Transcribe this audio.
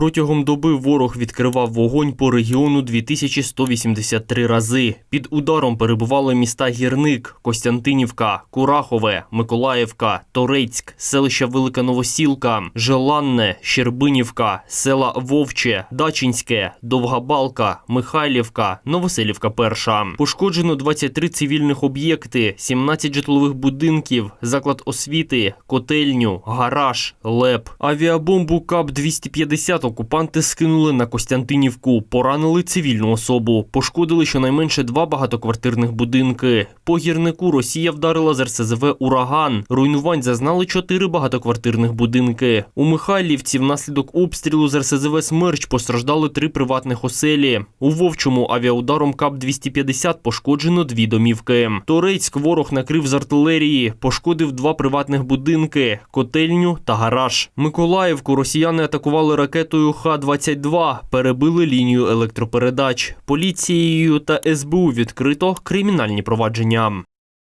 Протягом доби ворог відкривав вогонь по регіону 2183 рази. Під ударом перебували міста Гірник, Костянтинівка, Курахове, Миколаївка, Торецьк, селища Велика Новосілка, Желанне, Щербинівка, села Вовче, Дачинське, Довга Балка, Михайлівка, Новоселівка Перша. Пошкоджено 23 цивільних об'єкти, 17 житлових будинків, заклад освіти, котельню, гараж, леп. Авіабомбу КАП-250 окупанти скинули на Костянтинівку, поранили цивільну особу, пошкодили щонайменше два багатоквартирних будинки. По гірнику Росія вдарила з РСЗВ «Ураган». Руйнувань зазнали чотири багатоквартирних будинки. У Михайлівці внаслідок обстрілу з РСЗВ «Смерч» постраждали три приватних оселі. У Вовчому авіаударом КАП-250 пошкоджено дві домівки. Торецьк ворог накрив з артилерії, пошкодив два приватних будинки, котельню та гараж. Миколаївку росіяни атакували ракетою Х-22, перебили лінію електропередач. Поліцією та СБУ відкрито кримінальні провадження. um